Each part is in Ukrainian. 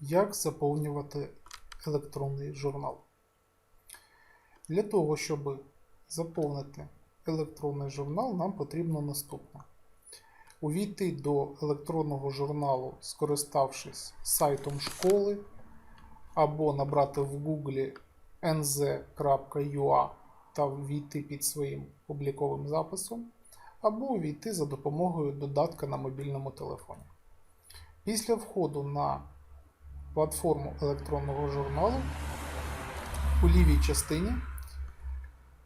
Як заповнювати електронний журнал? Для того, щоб заповнити електронний журнал, нам потрібно наступне. Увійти до електронного журналу, скориставшись сайтом школи, або набрати в Google nz.ua та ввійти під своїм обліковим записом, або увійти за допомогою додатка на мобільному телефоні. Після входу на платформу електронного журналу у лівій частині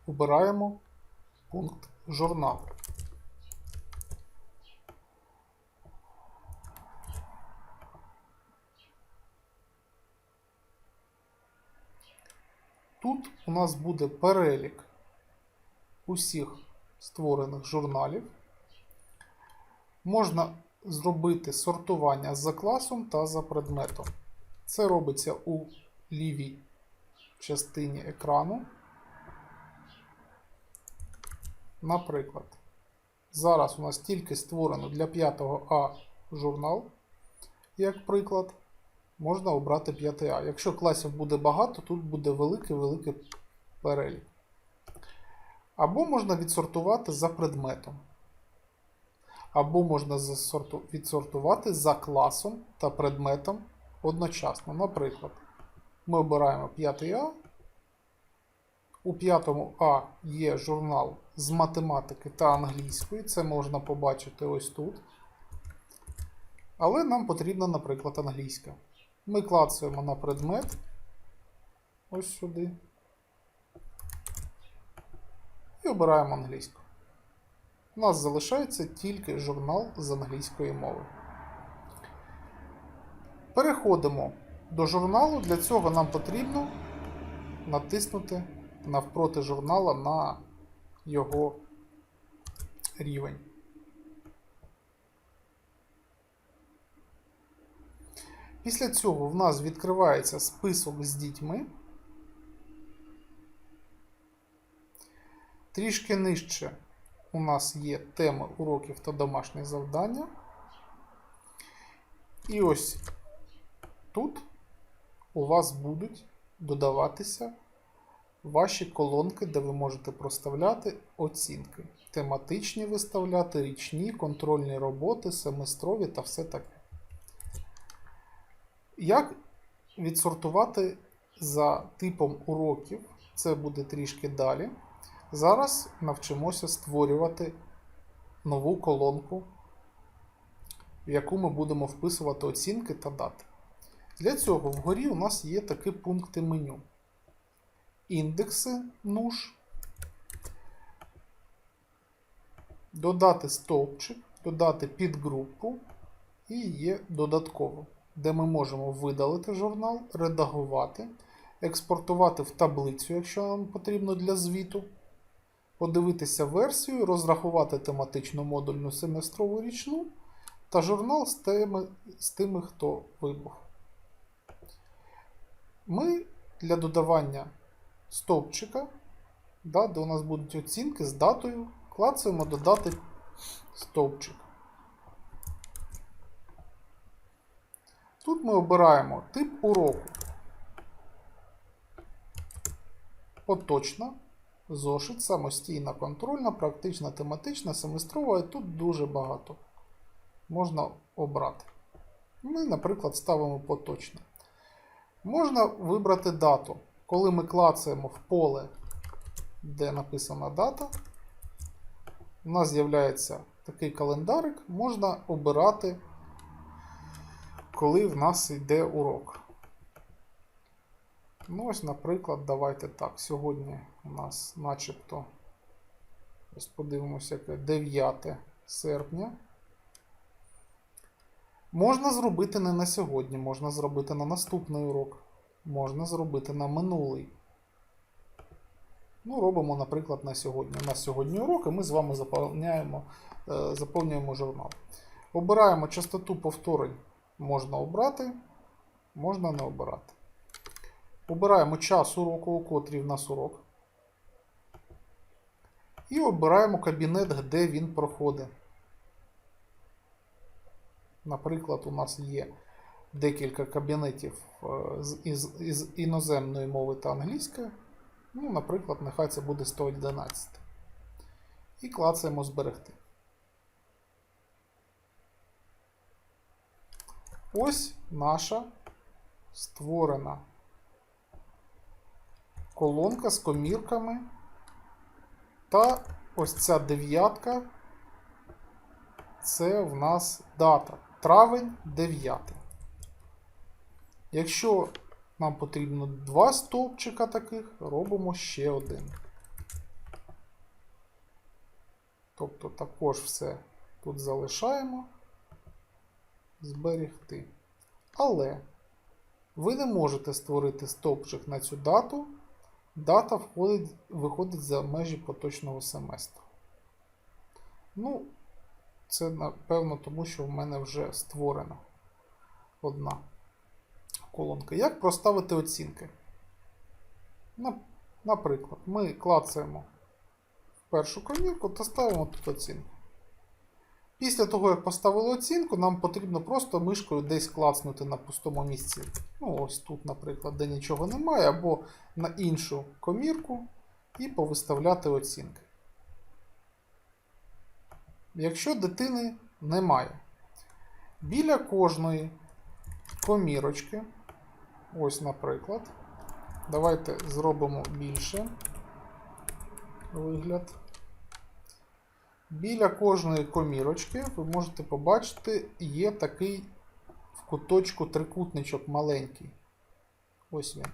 обираємо пункт журнал. Тут у нас буде перелік усіх створених журналів. Можна зробити сортування за класом та за предметом. Це робиться у лівій частині екрану. Наприклад, зараз у нас тільки створено для 5 А журнал, як приклад, можна обрати 5 А. Якщо класів буде багато, тут буде великий-великий перелік. Або можна відсортувати за предметом. Або можна відсортувати за класом та предметом одночасно. Наприклад, ми обираємо 5 А. У 5 А є журнал з математики та англійської. Це можна побачити ось тут. Але нам потрібна, наприклад, англійська. Ми клацаємо на предмет. Ось сюди. І обираємо англійську. У нас залишається тільки журнал з англійської мови. Переходимо до журналу. Для цього нам потрібно натиснути навпроти журнала на його рівень. Після цього в нас відкривається список з дітьми. Трішки нижче у нас є теми уроків та домашні завдання. І ось тут у вас будуть додаватися ваші колонки, де ви можете проставляти оцінки. Тематичні виставляти, річні, контрольні роботи, семестрові та все таке. Як відсортувати за типом уроків? Це буде трішки далі. Зараз навчимося створювати нову колонку, в яку ми будемо вписувати оцінки та дати. Для цього вгорі у нас є такі пункти меню. Індекси нуж, додати стовпчик, додати підгрупу і є додатково, де ми можемо видалити журнал, редагувати, експортувати в таблицю, якщо нам потрібно для звіту подивитися версію, розрахувати тематичну модульну семестрову річну та журнал з теми, з тими, хто вибув. Ми для додавання стовпчика, да, де у нас будуть оцінки з датою, клацаємо додати стовпчик. Тут ми обираємо тип уроку. Поточна зошит, самостійна контрольна, практична, тематична, семестрова, і тут дуже багато можна обрати. Ми, наприклад, ставимо поточне. Можна вибрати дату. Коли ми клацаємо в поле, де написана дата, у нас з'являється такий календарик, можна обирати, коли в нас йде урок. Ну, ось, наприклад, давайте так. Сьогодні у нас начебто, ось подивимося, яке 9 серпня. Можна зробити не на сьогодні, можна зробити на наступний урок. Можна зробити на минулий. Ну, робимо, наприклад, на сьогодні. У нас сьогодні урок, і ми з вами заповняємо, е, заповнюємо журнал. Обираємо частоту повторень. Можна обрати, можна не обирати. Обираємо час уроку, у котрій в нас урок. І обираємо кабінет, де він проходить. Наприклад, у нас є декілька кабінетів е, із, із іноземної мови та англійської. Ну, наприклад, нехай це буде 111. І клацаємо зберегти. Ось наша створена колонка з комірками. Та ось ця дев'ятка. Це в нас дата. Травень 9. Якщо нам потрібно два стовпчика таких, робимо ще один. Тобто також все тут залишаємо. Зберегти. Але ви не можете створити стовпчик на цю дату. Дата входить, виходить за межі поточного семестру. Ну, це напевно тому, що в мене вже створена одна колонка. Як проставити оцінки? Наприклад, ми клацаємо в першу комірку та ставимо тут оцінку. Після того, як поставили оцінку, нам потрібно просто мишкою десь клацнути на пустому місці. Ну, ось тут, наприклад, де нічого немає, або на іншу комірку і повиставляти оцінки. Якщо дитини немає, біля кожної комірочки, ось, наприклад, давайте зробимо більше вигляд. Біля кожної комірочки ви можете побачити, є такий в куточку трикутничок маленький. Ось він.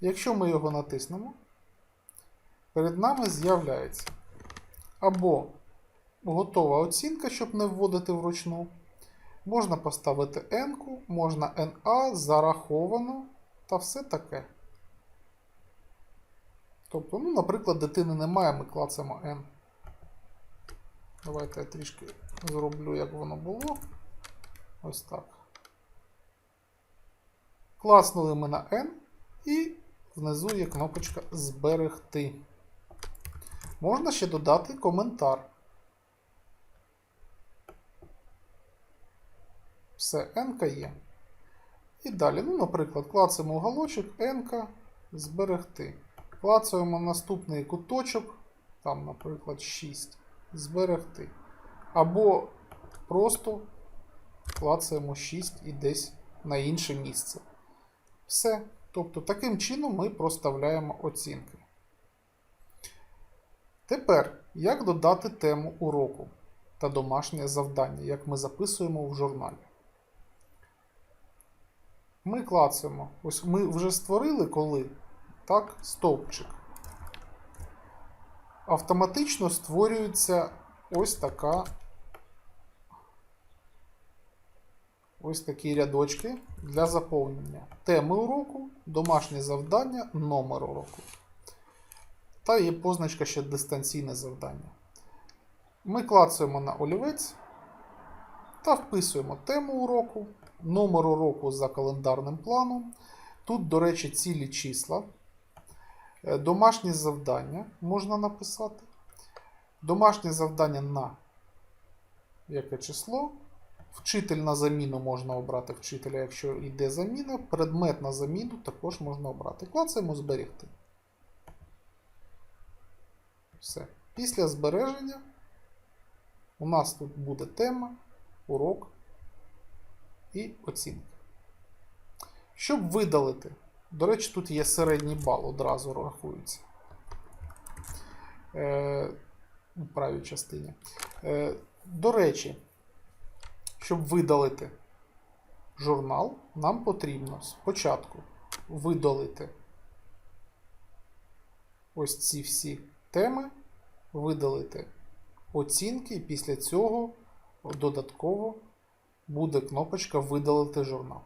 Якщо ми його натиснемо, перед нами з'являється або готова оцінка, щоб не вводити вручну. Можна поставити N, можна NA, зараховано та все таке. Тобто, ну, наприклад, дитини немає, ми клацаємо N. Давайте я трішки зроблю, як воно було. Ось так. Класнули ми на N і внизу є кнопочка Зберегти. Можна ще додати коментар. Все, N є. І далі, ну, наприклад, клацаємо уголочок, N, зберегти. Клацаємо наступний куточок, там, наприклад, 6. Зберегти. Або просто клацаємо 6 і десь на інше місце. Все. Тобто, таким чином ми проставляємо оцінки. Тепер, як додати тему уроку та домашнє завдання, як ми записуємо в журналі. Ми клацаємо. Ось ми вже створили коли так, стовпчик. Автоматично створюється ось така ось такі рядочки для заповнення теми уроку, домашнє завдання, номер уроку. Та є позначка ще дистанційне завдання. Ми клацаємо на олівець та вписуємо тему уроку, номер уроку за календарним планом. Тут, до речі, цілі числа. Е, Домашнє завдання можна написати. Домашнє завдання на яке число. Вчитель на заміну можна обрати вчителя, якщо йде заміна. Предмет на заміну також можна обрати. Клацаємо зберегти. Все. Після збереження у нас тут буде тема, урок і оцінка. Щоб видалити, до речі, тут є середній бал, одразу рахується е, у правій частині. Е, До речі, щоб видалити журнал, нам потрібно спочатку видалити ось ці всі теми, видалити оцінки, і після цього додатково буде кнопочка Видалити журнал.